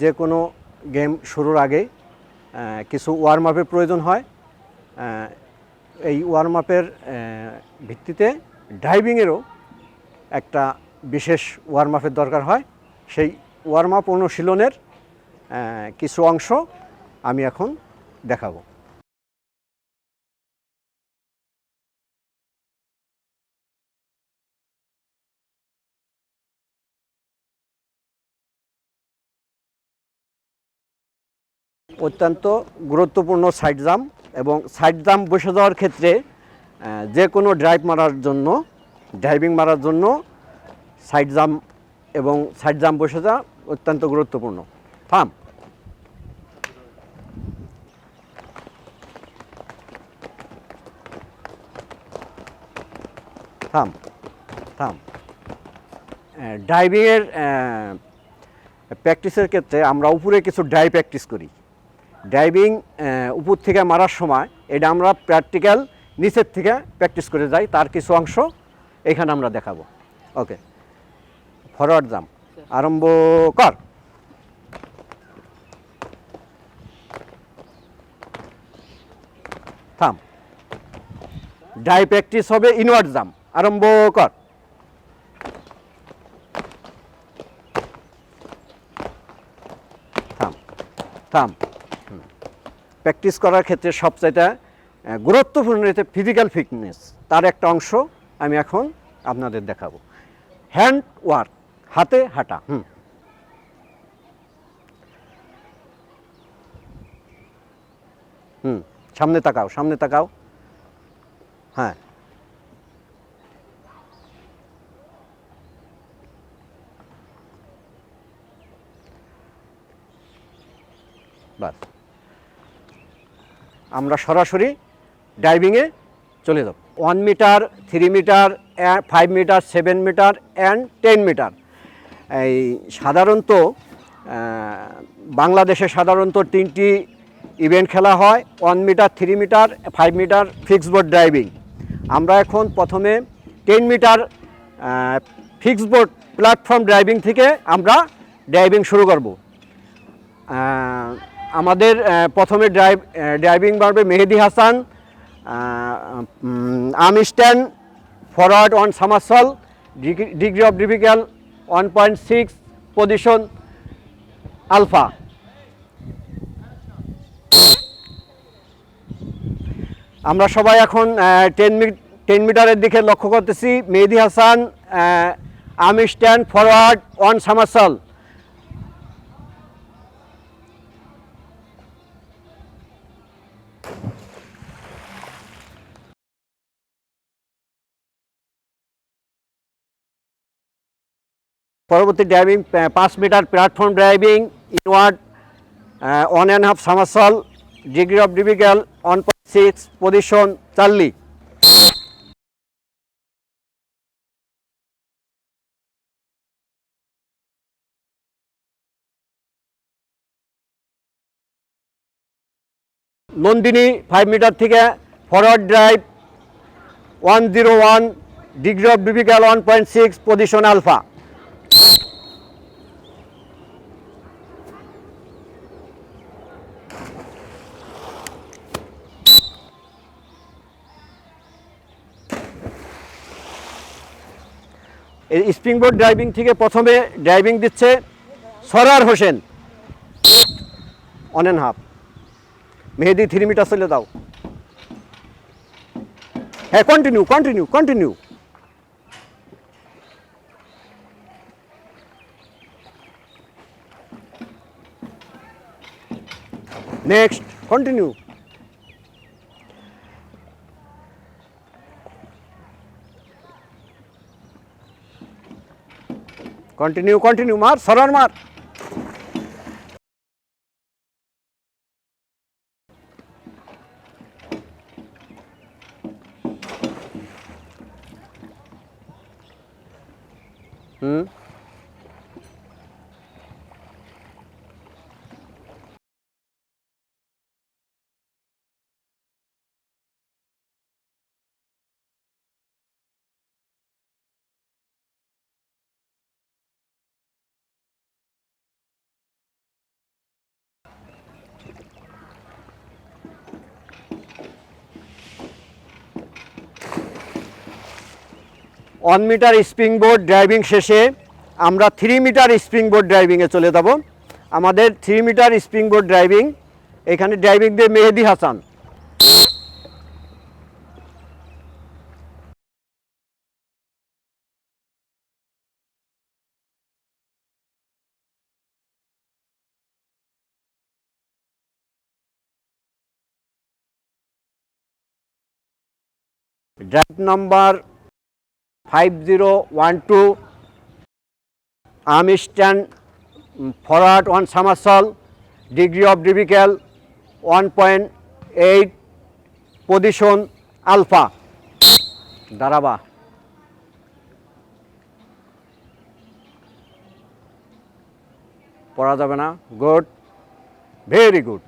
যে কোনো গেম শুরুর আগে কিছু ওয়ার্ম আপের প্রয়োজন হয়। এই ওয়ার্ম আপের ভিত্তিতে ড্রাইভিংয়েরও একটা বিশেষ ওয়ার্ম আপের দরকার হয়। সেই ওয়ার্ম আপ অনুশীলনের কিছু অংশ আমি এখন দেখাবো। অত্যন্ত গুরুত্বপূর্ণ সাইড জাম এবং সাইড জাম বসে যাওয়ার ক্ষেত্রে যে কোনো ড্রাইভ মারার জন্য ড্রাইভিং মারার জন্য সাইড জাম এবং সাইড জাম বসে যাওয়া অত্যন্ত গুরুত্বপূর্ণ। থাম থাম থাম ড্রাইভিংয়ের প্র্যাকটিসের ক্ষেত্রে আমরা উপরে কিছু ড্রাইভ প্র্যাকটিস করি। ড্রাইভিং উপর থেকে মারার সময় এটা আমরা প্র্যাকটিক্যাল নিচের থেকে প্র্যাকটিস করে যাই, তার কিছু অংশ এখানে আমরা দেখাবো। ওকে ফরওয়ার্ড জাম আরম্ভ কর। থাম। ড্রাইভ প্র্যাকটিস হবে ইনওয়ার্ড জাম আরম্ভ কর। থাম থাম। প্র্যাকটিস করার ক্ষেত্রে সবচাইতে আহ, গুরুত্বপূর্ণ হচ্ছে ফিজিক্যাল ফিটনেস তার একটা অংশ আমি এখন আপনাদের দেখাবো। হ্যান্ড ওয়ার্ক হাতে হাঁটা হুম। হুম সামনে তাকাও সামনে তাকাও। হ্যাঁ। বাস। আমরা সরাসরি ডাইভিংয়ে চলে যাব। One metre three metre five metre seven metre and ten metre এই সাধারণত বাংলাদেশে সাধারণত তিনটি ইভেন্ট খেলা হয় one metre three metre five metre fixed board driving আমরা এখন প্রথমে ten metre fixed board platform driving থেকে আমরা ড্রাইভিং শুরু করব। আমাদের প্রথমে ড্রাইভ ড্রাইভিং পারবে Mehedi Hasan arm stand forward on somersault degree of difficulty one point six position alpha আমরা সবাই এখন টেন মিনিট টেন মিটারের দিকে লক্ষ্য করতেছি। Mehedi Hasan arm stand forward on somersault পরবর্তী ড্রাইভিং পাঁচ metre platform driving inward one and half somersault degree of difficulty one point six position Charlie Nandini five metre থেকে forward dive one zero one degree of difficulty one point six position alpha এই spring ড্রাইভিং থেকে প্রথমে ড্রাইভিং দিচ্ছে Sarar Hossain. On half Mehedi three metre চলে দাও। হ্যাঁ continue continue continue next continue continue continue মার সরার মার হুম one metre spring board driving শেষে আমরা থ্রি মিটার স্প্রিং বোর্ড ড্রাইভিংয়ে চলে যাব। আমাদের three metre spring board driving, এখানে ড্রাইভিং দিয়ে Mehedi Hasan. Drive number five zero one two arm stand forward one somersault degree of difficulty one point eight position alpha দাঁড়াবা পড়া যাবে না। Good very good